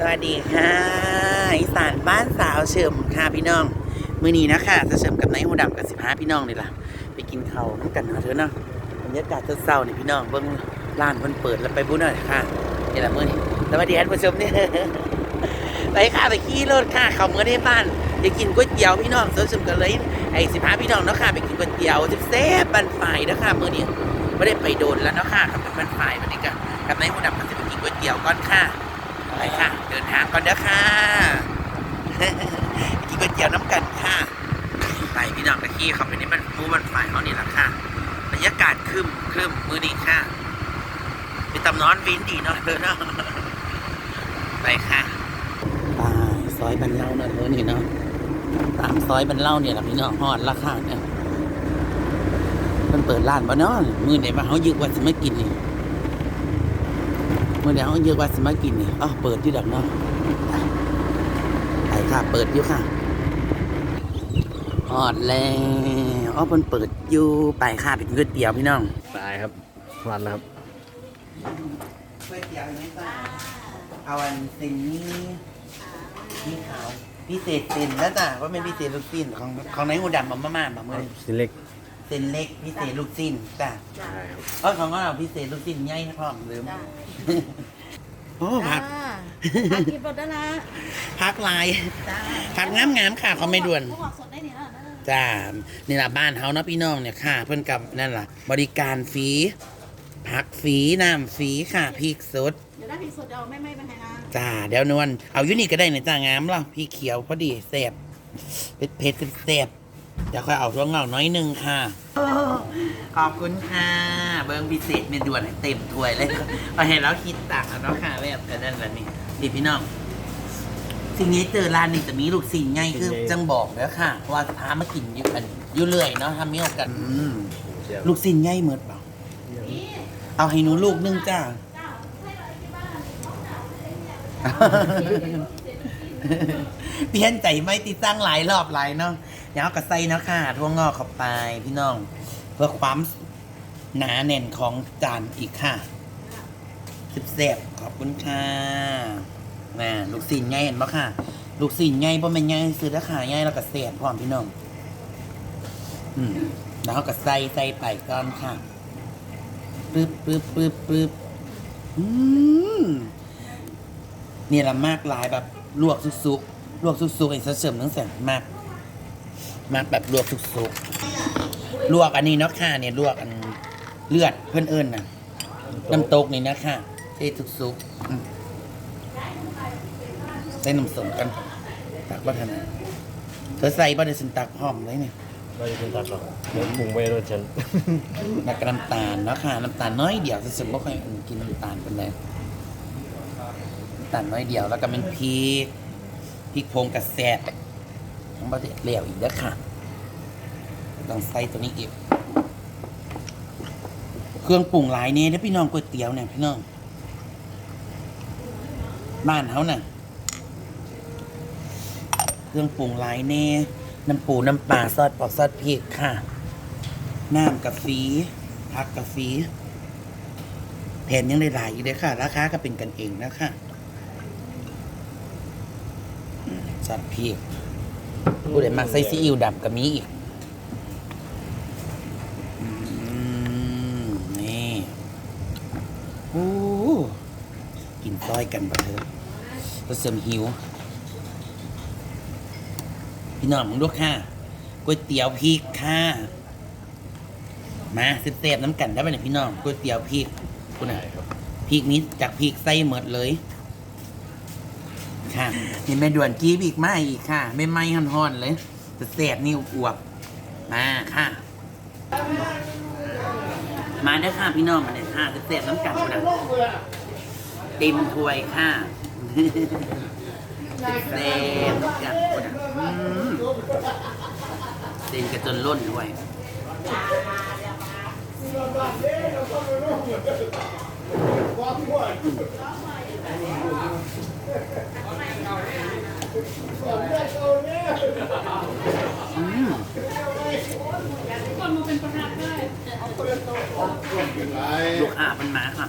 สวัสดีค่ะอีสานบ้านสาวเฉิมค่ะพี่น้อง มื้อนี้นะค่ะจะเฉิมกับนายหูดำกับสิบห้าพี่น้องนี่ล่ะไปกินข้าวน้ำกันเนาะเถอะเนาะบรรยากาศเศร้าๆนี่พี่น้องเบิ่งร้านเพิ่นเปิดแล้วไปบุญหน่อยค่ะนี่แหละมื้อนี้สวัสดีท่านผู้ชมเนี่ยไปค่ะไปขี่รถค่ะเข้าเมือในบ้านไปกินก๋วยเตี๋ยวพี่น้องเสริมกันเลยไอ้สิบห้าพี่น้องเนาะค่ะไปกินก๋วยเตี๋ยวแซ่บบันฝ่ายเนาะค่ะมื้อนี้ไม่ได้ไปโดนแล้วเนาะค่ะกับบันฝ่ายวันนี้กับกับนายหูดำก็จะไปกินก๋วยเตี๋ยวก่อนค่ะ ไปค่ะ เดินทางก่อนเด้อค่ะกินก๋วยเตี๋ยวน้ำกันค่ะ ไปพี่น้องตะกี้เขาไปนี่มันมูมันฝ่ายเขานี่แหละค่ะบรรยากาศครึมครึมมือนี้ค่ะไปตำนอนวินดีเนาะเธอเนาะไปค่ะไปซอยบันเล่าเนาะเธอนี่เนาะตามซอยบันเล่าเนี่ยแหละพี่น้องฮอดราคาเนี่ยมันเปิดร้านบ่เนาะมือไหนว่าเขายึกว่าจะไม่กินนี่เมื่อเดี๋ยวเยอะว่าสมากินนี่อ๋อเปิดที่ดักเนาะไปค่ะเปิดอยู่ค่ะออดแล้วอ๋อมันเปิดอยู่ไปค่ะเป็นก๋วยเตี๋ยวพี่น้องตายครับวันนะครับก๋วยเตี๋ยวไหมจ้าเอาอันเส้นนี้นี่ขาวพิเศษเส้นแล้วจ้ะว่าเป็นพิเศษลูกชิ้นของของไหนหูดำมาม่ามาเมื่อนี้ชิ้นเล็ก เส้นเล็กพิเศษลูกชิ้นจ้ะใช่ครับเออของเราพิเศษลูกชิ้นใหญ่พร้อมลืมจ้าโอ้ผักอากินรถได้ละผักลาย จ้าผักงามงามๆค่ะเขาไม่ด่วน เขาบอกสดได้เนี่ยนะจ้านี่ละบ้านเฮาเนาะพี่น้องเนี่ยค่ะ เพื่อนกับนั่นล่ะ บริการฟรีผักฟรีน้ำฟรีค่ะพริกสด เดี๋ยวได้พริกสดเดี๋ยวไม่ไม่ไปให้นะจ้าเดี๋ยวนวลเอาอยู่นี่ก็ได้ในจ้างามแล้วพี่เขียวพอดีแซ่บเผ็ดเผ็ดๆแซ่บ เดี๋ยวค่อยเอาตัวเงาน้อยหนึงค่ะ ขอบคุณค่ะ เบิ้งพิเศษเมนด่วนให้เต็มถ้วยเลยพอเห็นแล้วคิดต่างแล้วเนาะค่ะแบบกันนั่นแหละนี่ดีพี่น้อง สิ่งนี้เจอร้านนี้จะมีลูกสิ่งไงคือจังบอกแล้วค่ะ ว่าจะพามากินอยู่อันอยู่เรื่อยเนาะทำมีโอกาสอืมเชียวลูกสิ่งไงเหมือนเปล่าเอาให้หนูลูกนึงจ้า เปลี่ยนใจไม่ติดตั้งหลายรอบหลายเนาะเดี๋ยวเอากระใส่เนาะค่ะทั่วงอกเข้าไปพี่น้อง เพื่อความหนาแน่นของจานอีกค่ะสิบเสบขอบคุณค่ะน่ะลูกศิลใหญ่เห็นปะค่ะ ลูกศิลใหญ่เพราะมันใหญ่ซื้อราคาใหญ่แล้วก็เสียบพร้อมพี่น้อง อืมแล้วก็ใส่ใส่ไปก่อนค่ะปึ๊บปึ๊บปึ๊บปึ๊บอืม นี่ยละมากหลายแบบลวกสุกๆลวกสุกๆไอ้เสริมทั้งแสนมาก มากแบบลวกสุกๆลวกอันนี้เนาะค่ะเนี่ยลวกอันเลือดเพื่อนเอิญน่ะน้ำตกนี่นะค่ะเทสุกๆอืมใส่น้ำส้มกันตักบ่ทันเธอใส่บ่ได้สินตักหอมเลยเนี่ยเราจะเป็นตัดหรอกเดี๋ยวปรุงไว้รสฉันแล้วก็น้ำตาลเนาะค่ะน้ำตาลน้อยเดียวเสริมบ่ค่อยกินน้ำตาลเป็นไรน้ำตาลน้อยเดียว แล้วก็เป็นพริกพริกพงกระแซบทั้งบ่ได้เหลวอีกเด้อค่ะต้องใส่ตัวนี้อีก เครื่องปรุงหลายเนี่ยเด้อพี่น้องก๋วยเตี๋ยวเนี่ยพี่น้อง บ้านเขาน่ะ เครื่องปรุงหลายเน่น้ำปูน้ำปลาซอสปอกซอสพริกค่ะ น้ำกาแฟผักกาแฟแผนยังได้หลายอยู่เลยค่ะ ราคาก็เป็นกันเองนะคะ อืมซอสพริกผู้ใดมักใส่ซีอิ๊วดำก็มีอีกอืมนี่โอ้กินซอยกันบ่เถอะก็เสริมหิว พี่น้องมึงดูค่ะก๋วยเตี๋ยวพริกค่ะมาเสพๆน้ำกันได้ไหมเนี่ยพี่น้องก๋วยเตี๋ยวพริกคุณน่ะใช่ครับพริกนี้จากพริกไส้หมดเลยค่ะ นี่แม่ด่วนกี้อีกมาอีกค่ะ ไม่ไหม้ห่อนๆเลยจะเสียบนี่อวบมาค่ะ มาได้ค่ะพี่น้องมาเลยค่ะจะเสพน้ำกันคุณน่ะเต็มถ้วยค่ะเสพน้ำกันคุณน่ะเต็มกระจนล้นด้วยอืม ลูกค้ามันมาค่ะ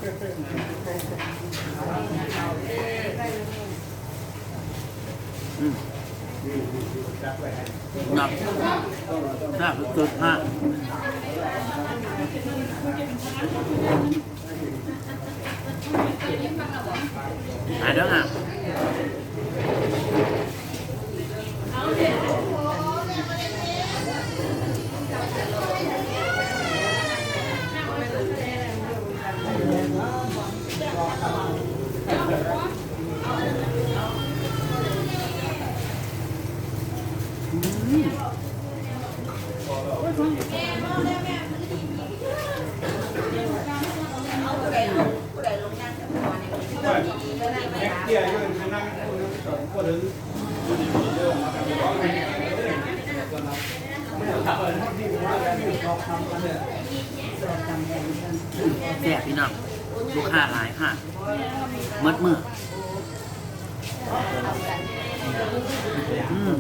อืมนับแซ่บสุดๆฮะมาเด้วอะ เกี่ยอยู่นั่งก็ถึง แซ่บพี่น้อง ลูกค้าหลายค่ะมดมืออืม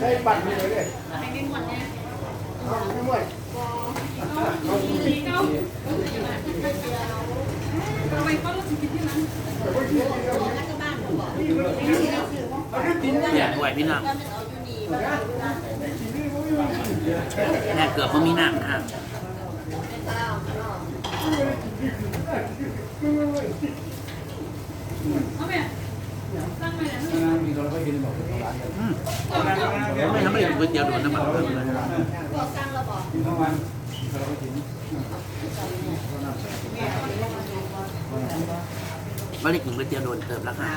ได้ปั่นนี่เลยแซ่บด้วยพี่น้องแม่เกือบไม่มีน้ำค่ะมีเราก็กินแบบร้านกันอืม ไม่ทำไม่กินก๋วยเตี๋ยวโดนน้ำมันเพิ่มเลยกินทั้งวันเราก็กินไม่ได้กินก๋วยเตี๋ยวโดนเติมแล้วค่ะ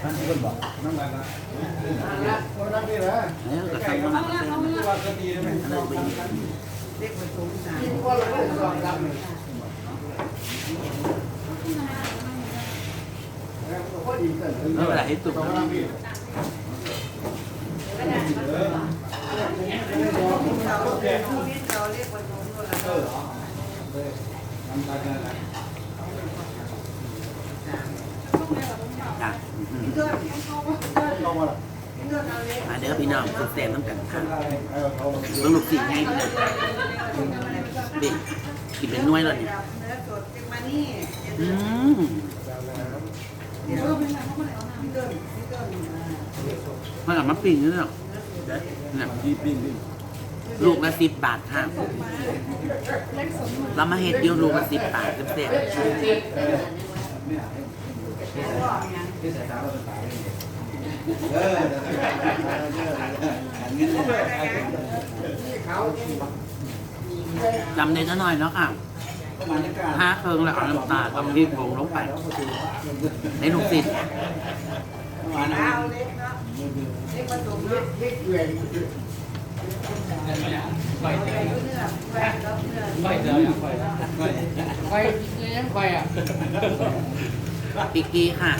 ท่านที่คนบอกนั่งกันะคนนั่งนี่แหละแล้วก็ทำมาเส้ว่าก็ดีไหมอันนั้ นไปอีกกินว่าเราไม่ได้ลอง รับเดีกันแล้วพี่น้องมาเด้อพี่น้องสุดแซ่บน้ำกันค่ะเออเขาเบิ่งลูกศิษย์ให้พี่น้องเด็กกินเป็นน้วยแล้วเนี่ยอืมมันกับมะปิ่งนี่เนาะเนี่ยดีปิ้งปิ้งลูกละสิบบาทค่ะเรามาเฮ็ดเดียวลูกละสิบบาทเต็มเต็ม ออจำได้จะหน่อยเนาะค่ะห้าเคิงแล้วเอาน้ำตาลกับพริกผงลงไปในลูกศิษย์มานะไฟยังไฟอะปิกกี้ค่ะ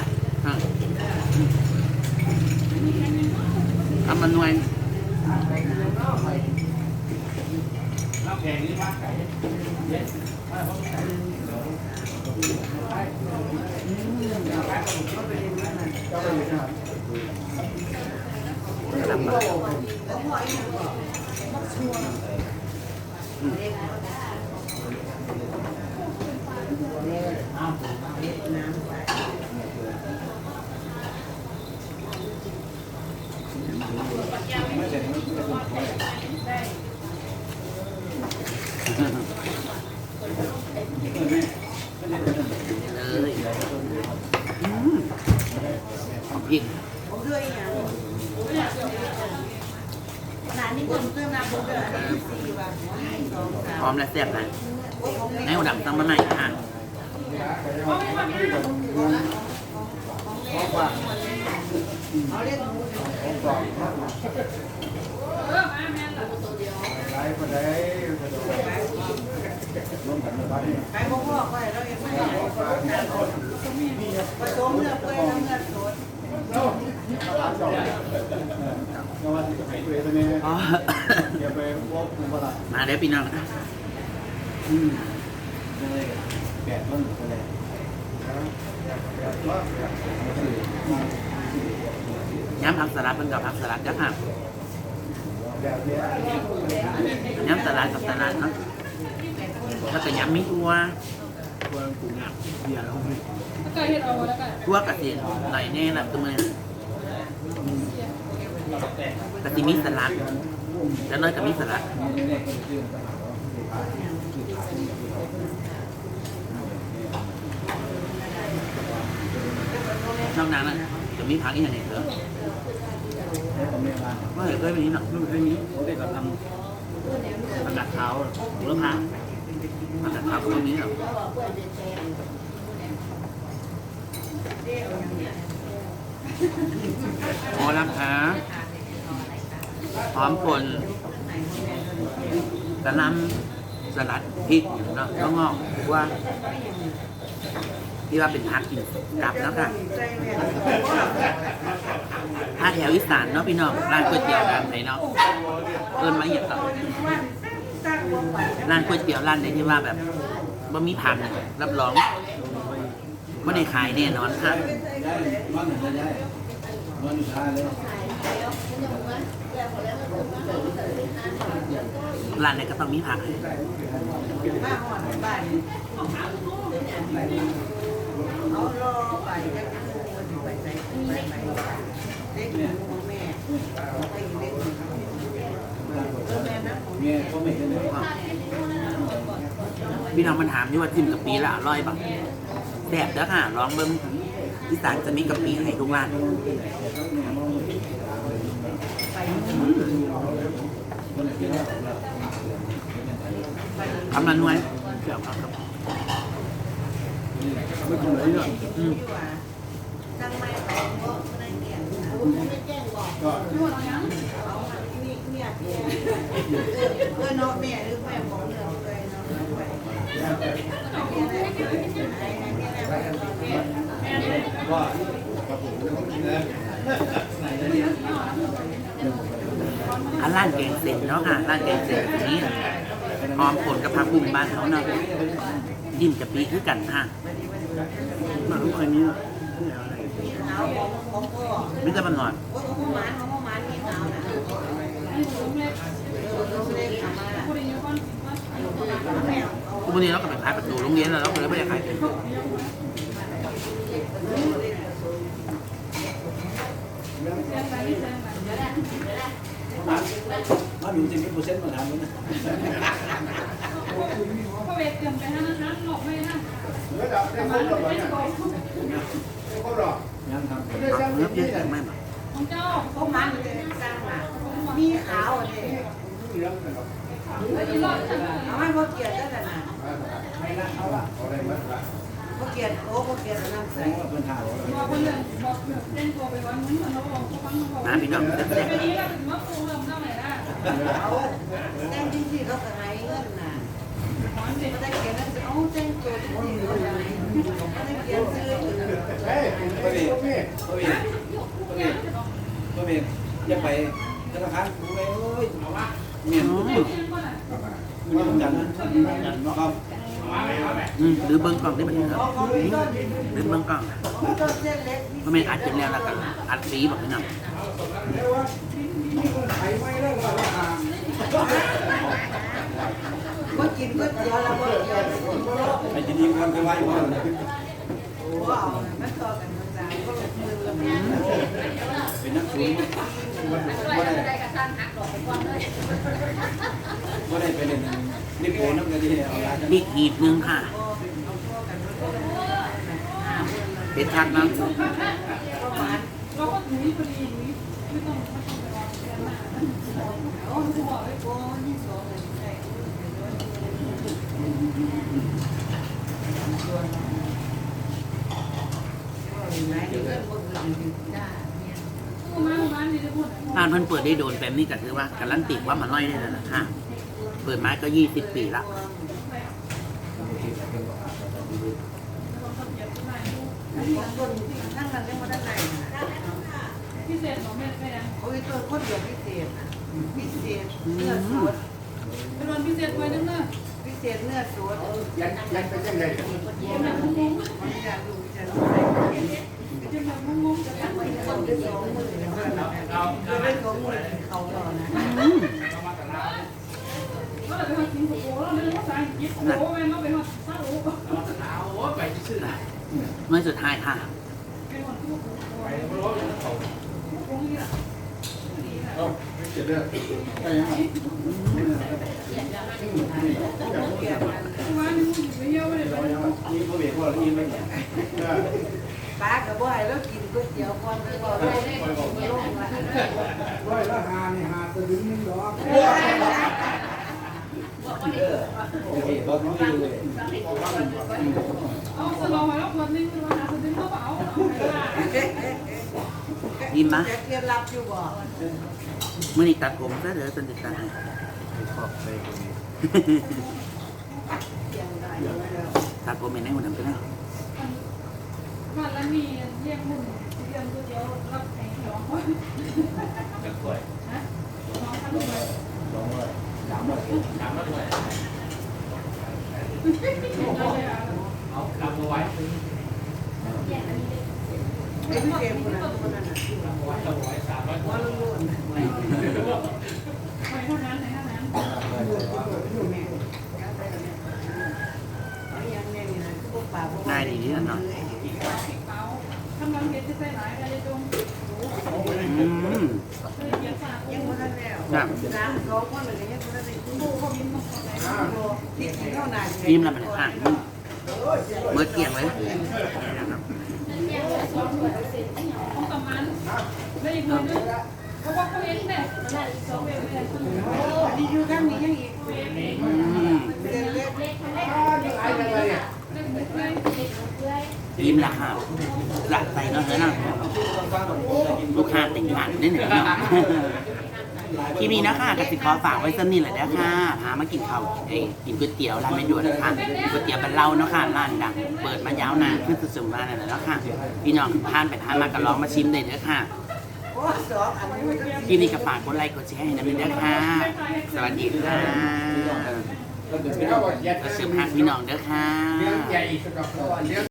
อะเมาหน่วยเลยอืม พริกหลานนี่คนเพิ่มมาผมเดือนที่สี่วันสองสามพร้อมและแซ่บเลยในหัวดำตั้งมาใหม่ค่ะ ไฟคนใดร่วมกันมาบ้านไปพ่อพ่อไปเราเองไม่ได้ผสมเนื้อเปื่อยน้ำเนื้อสดร้านจอดนวัดที่ไหนไปเนี่ยอ๋ออย่าไปวอกมุมละมาเด้อพี่น้องอืมแดดมันอะไรแดดว่าย้ำผักสลัดเป็นกับผักสลัดจ้ะค่ะแดดเนี่ ยย้ำสลัดกับสลัดเนาะแล้วก็ย้ำมีอัวตัวกลุ่มเนี่ยเบียร์เราไม่แล้วก็เฮ็ดเอาแล้วก็ทั่วกระเทียมหน่อยแน่ละตัวมือกะทิมิสลัดแล้วน้อยกับมิสลัดนอกนั้นน่ะจะมีผักอีกอย่างหนึ่งเหรอ ว่าเห็นเคยเป็นนี้หรอลูกแค่นี้เขาได้กำลังประกาศเท้าหรือพระผักกาดขาวก็มีหรอพอแล้วคะพร้อมคนกระหลำสลัดพริกเนาะต้องงอกว่า ที่ว่าเป็นพักกินกลับแล้วค่ะถ้าแถวอีสานเนาะพี่น้องร้านก๋วยเตี๋ยวร้านไหนเนาะเอินมาอย่างต่อร้านก๋วยเตี๋ยวร้านไหนที่ว่าแบบว่มีผักรับรองไม่ได้ขายแน่นอนค่ะร้านไหนก็ต้องมีผักมาหอดบ้าน เอารอไปจักมื้อไปใส่ไปไปเด็กของแม่ไปเด็กเออแม่นะเมียเขาไม่เห็นเลยพี่น้องมันถามที่ว่าจิ้มกับปีละอร่อยปะแซ่บเด้อค่ะลองเบิ้งอีสานจะมีกับปีให้ทุกร้านทำนันไว้เดี๋ยวครับ ไม่ทำอะไรเลยอืมที่ว่าจังไม่ไปก็ได้เกียรติก็เอานี่เนี่ยเออเนาะแม่หรือแม่บอกเรื่องเลยเนาะก็ครับผมนะอันร้านแกงเสร็จเนาะค่ะร้านแกงเสร็จนี้หอมผลกับผักบุ้งบ้านเขาเนาะจิ้มกับปีคือกันค่ะ มาลูกคนนี้นี่อะไรอาของของพ่อไม่จะมันหน่อยโอ้ยของหมานของหมานนี่เอาน่ะเออเล็กทำมาแม่เอาทุกวันนี้เราก็ไปขายประตูโรงเรียนแล้วเราก็เลยไม่ได้ขายเป็นมาดูจะมีเปอร์เซ็นต์มาทำมั้ยอเวทเตรียมไปให้นะคะหลอกไม่นะ ยังทำ ผัก เนื้อเยอะแยะมาของเจ้าของหมานเลยสร้างมามีขาวเนี่ยเอาให้พ่อเกียรติได้แต่น่ะพ่อเกียรติโอ้พ่อเกียรติน้ำใสว่าเป็นข่าวบอกคนเรื่องบอกเล่นตัวไปวันนี้มันเราบอกเขาฟังเขาบอกนะพี่น้องแซ่บไปนี้เราถึงว่าครูเริ่มเท่าไหร่ได้เอาแจ้งจริงๆเขาจะให้เงินน่ะ หอนเฮ้ยนแล้วเองตัวจริงๆเขาจะให้ไม่ได้เขียนซื้อเฮ้ยพ่อเองตัวเองยังไปธนาคารผมไปโอ้ยเอาวะเมียนมันจันนะนะครับหรือเบิ้งกล่องได้ไหมครับหรือเบิ้งกล่องมันไม่อัดเป็นแล้วแล้วกันอัดสีแบบนี้น้อง กินก๋วยเตี๋ยวแล้วก็เตี๋ยวไอ้ที่นี่มันก็ว่าอยู่ว่าว้าวมันต่อกันภาษาก็ลงมือแล้วเป็นนักสูงว่าได้ว่าได้ไปเล่นนี่โผล่น้ำกะทิเอาละมีขีดนึงค่ะเป็นทักนะเราก็หนีพอดีหนีไม่ต้องไม่ต้องไปรอเรียนมาโอ้ยบอกเลยโอ้ยสองเลยใช่มาบ้านนี่ได้พูด ร้านเพิ่นเปิดได้โดนแบบนี้ก็คือว่าการันตีว่ามันน้อยได้แล้วนะค่ะเปิดมาก็ยี่สิบปีละนั่งนั่งเล่นมาด้านในพิเศษของแม่แม่โอ้ยตัวคนเดียวพิเศษพิเศษเนื้อสดเป็นวันพิเศษไว้นั่นนะ พิเศษเนื้อสดยังยังเป็นยังไงเป็นแบบงงๆมันอยากดูจะดูจะแบบงงจะทำไปเขาได้สองมือจะได้สองมือเขาต่อนะก็เลยไปกินหัวเมื่อสุดท้ายค่ะนี่พ่อเบียร์พ่ออิ่มไหมเนี่ย ป้ากับบ่ให้แล้วกินก๋วยเตี๋ยวก่อนไปก่อนได้ได้ลงมาร้อยละหานี่หาตัวดึงนึงดอกโอเครถไม่อยู่เลยเอาสลองไว้แล้วคนนึงคือว่าหาคนนึงเข้าเปล่าเอาไปละ ดีมะจะเคล็ดลับอยู่บ่เมื่อนี้ตัดผมซะเดี๋ยวตันติดตัดให้ขอบไปคนนี้ตัดผมเองได้หมดทั้งนั้นวันละมีเรียกมุ่นเรียนก๋วยเตี๋ยวรับแข่งหยองฮะน้องทำด้วยไอ้พี่เจมส์คนนั้นคนนั้นน่ะหัวล้วนๆไปเท่านั้นไหนเท่านั้น ง่ายดีนี่เนาะเปล่าทำงานเก็บจะใส่หลายอะไรจงอืมเลยเกียร์ฝากยังบ่ทันแล้วครับน้ำ สองคนเลยยังบ่ทันได้กินปูเขาบินมาคนไหนที่กินเท่านั้นยิ้มแล้วมันห่างเมื่อเกี่ยงเลยของตำมันแล้วอีกคนนึงเพราะว่าเขาเองเนี่ยสองเวรเลยคนนึงอันนี้อยู่ข้างนี้ยังอีกอืมเล็กเล็กเล่นเลยยิ้มละค่ะละใส่เนาะนะลูกค้าติ่งหานนิดหนึ่งเนาะ คลิปนี้นะคะกสิขอฝากไว้สักนิดแหละเด้อค่ะพามากินข้าวเอ้ยกินก๋วยเตี๋ยวร้านแม่ด่วนนะคะก๋วยเตี๋ยวบ้านเราเนาะค่ะร้านดังเปิดมายาวนานขึ้นสุดๆมาเลยเนาะค่ะพี่น้องทานไปทานมาก็ลองมาชิมได้เด้อค่ะโอ้สองอันนี้มันก็คลิปนี้ก็ฝากกดไลค์กดแชร์ให้นะเด้อค่ะ สวัสดีค่ะแล้วเดี๋ยวไปก็เสิร์ฟหักพี่น้องเด้อค่ะ